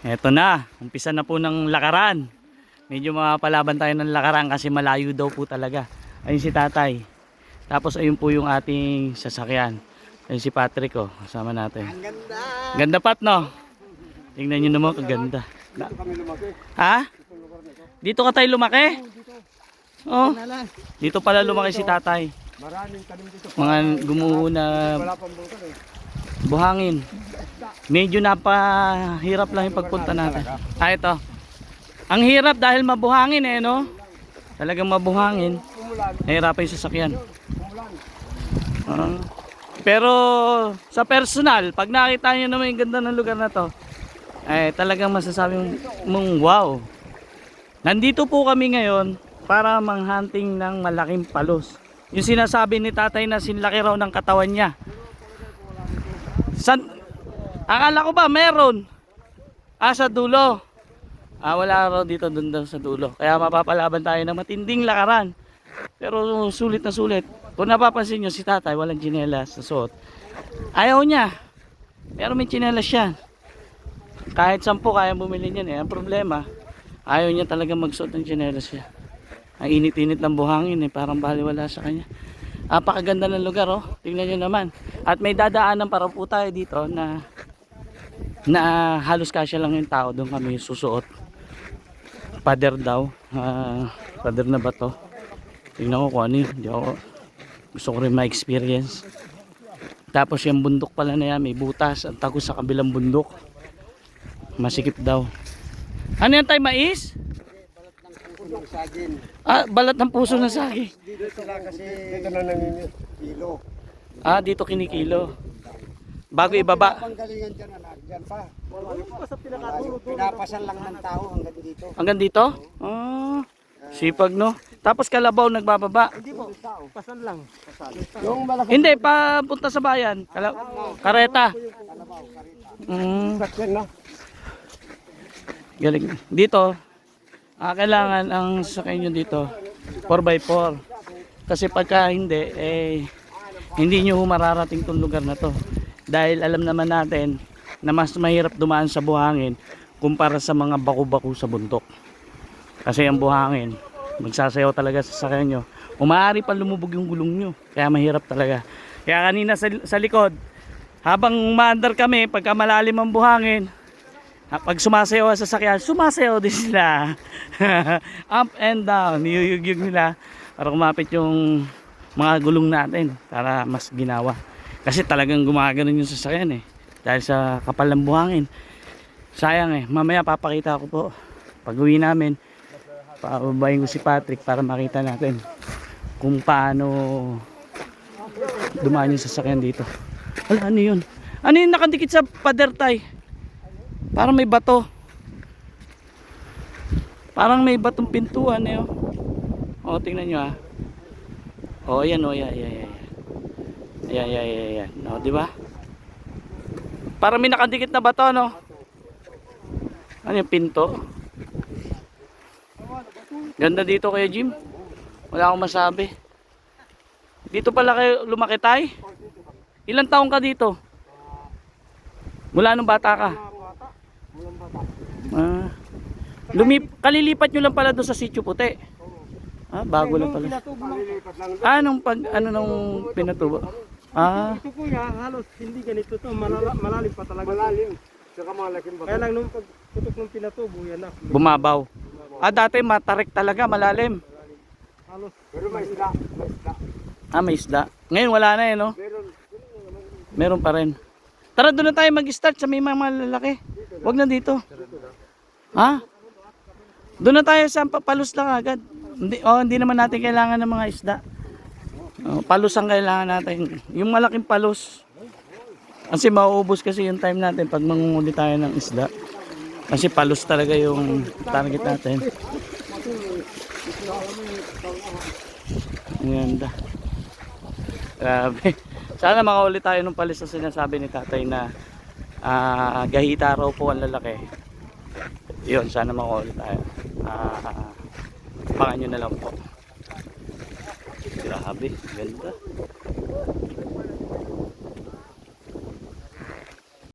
Eto na, umpisa na po ng lakaran. Medyo mapalaban tayo ng lakaran kasi malayo daw po talaga. Ayun si tatay. Tapos ayun po yung ating sasakyan. Ayun si Patrick oh, kasama natin. Ang ganda. Ganda pat no? Tingnan nyo naman kaganda. Na- kami lumaki. ha? Dito ka tayo lumaki? Oh, Nala. dito pala lumaki si tatay. Maraming tanim dito. Mga gumuho na eh. buhangin. Medyo napahirap lang yung pagpunta natin. Ah, ito. Ang hirap dahil mabuhangin eh, no? Talagang mabuhangin. Nahirapan yung sasakyan. Ah. pero sa personal, pag nakita nyo naman yung ganda ng lugar na to, ay talagang masasabi mong wow. Nandito po kami ngayon para manghunting ng malaking palos. Yung sinasabi ni tatay na sinlaki raw ng katawan niya. San, akala ko ba meron? Ah, sa dulo. Ah, wala raw dito dun daw sa dulo. Kaya mapapalaban tayo ng matinding lakaran. Pero sulit na sulit. Kung napapansin nyo, si tatay walang tsinelas sa suot. Ayaw niya. Pero may tsinelas siya. Kahit sampu kaya bumili niyan eh. Ang problema, ayaw niya talaga magsuot ng tsinelas siya. Ang init-init ng buhangin eh. Parang baliwala sa kanya. Apakaganda ng lugar oh. Tingnan nyo naman. At may dadaanan para po tayo dito na na halos kasya lang yung tao doon kami susuot. Pader daw. Ah, pader na ba to? Tingnan ko kung ano yun. Ako, gusto ko rin ma-experience. Tapos yung bundok pala na yan, may butas. Ang tagos sa kabilang bundok. Masikip daw. Ano yan tayo, mais? Punong saging. Ah, balat ng puso na sagi. Dito sila kasi dito na nangingi. Kilo. Ah, dito kinikilo. Bago ibaba. Panggalingan dyan anak. Dyan pa. Malayo. Pinapasan lang ng tao hanggang dito. Hanggang dito? Ah, sipag no. Tapos kalabaw nagbababa. Hindi po. Pasan lang. Yung malaki. Hindi, papunta sa bayan. Kala kareta. Mm, Sakyan na. galing. Dito, ah, kailangan ang sakay nyo dito 4x4. Kasi pagka hindi, eh, hindi nyo mararating tong lugar na to. Dahil alam naman natin na mas mahirap dumaan sa buhangin kumpara sa mga baku-baku sa buntok. Kasi ang buhangin, magsasayaw talaga sa sakyan nyo. Umaari pa lumubog yung gulong nyo. Kaya mahirap talaga. Kaya kanina sa, sa likod, habang umaandar kami, pagka malalim ang buhangin, ha, pag sumasayaw ang sasakyan, sumasayaw din sila. Up and down, niyuyugyug nila para kumapit yung mga gulong natin para mas ginawa. Kasi talagang gumagano'n yung sasakyan eh. Dahil sa kapal ng buhangin. Sayang eh. Mamaya papakita ko po. Pag uwi namin, pababayin ko si Patrick para makita natin kung paano dumaan yung sasakyan dito. Wala, ano yun? Ano yung nakadikit sa pader tay? Parang may bato. Parang may batong pintuan eh. Oh, oh tingnan nyo ah. Oh, ayan oh, ayan, ayan, ayan. Ayan, ayan, ayan, ayan. No, di ba? Parang may nakadikit na bato, no? Ano yung pinto? Ganda dito kaya Jim. Wala akong masabi. Dito pala kayo lumaki tay? Ilang taong ka dito? Mula nung bata ka? Ah. Lumip, kalilipat nyo lang pala doon sa sitio puti. Ah, bago lang pala. Ah, nung pag, ano nung pinatubo? Ah, Ito kuya, halos hindi ganito to, malala, malalim pa talaga. Malalim. Saka malaking bato. Kaya lang nung pagputok ng pinatubo, yan na. bumabaw. Ah, dati matarik talaga, malalim. Halos Pero may isla. May isla. Ah, may isda. Ngayon wala na eh, no? Meron. Meron pa rin. Tara, doon na tayo mag-start sa may mga malalaki. Huwag na dito. Ha? Doon na tayo sa papalos lang agad. Hindi, oh, hindi naman natin kailangan ng mga isda. Oh, palos ang kailangan natin. Yung malaking palos. Kasi mauubos kasi yung time natin pag mangunguli tayo ng isda. Kasi palos talaga yung target natin. Ang ganda. Grabe. Sana makahuli tayo ng palis na sinasabi ni tatay na ah, gahita raw po ang lalaki. Yun, sana makahuli tayo. Ah, abangan nyo na lang po. Grabe, ganda.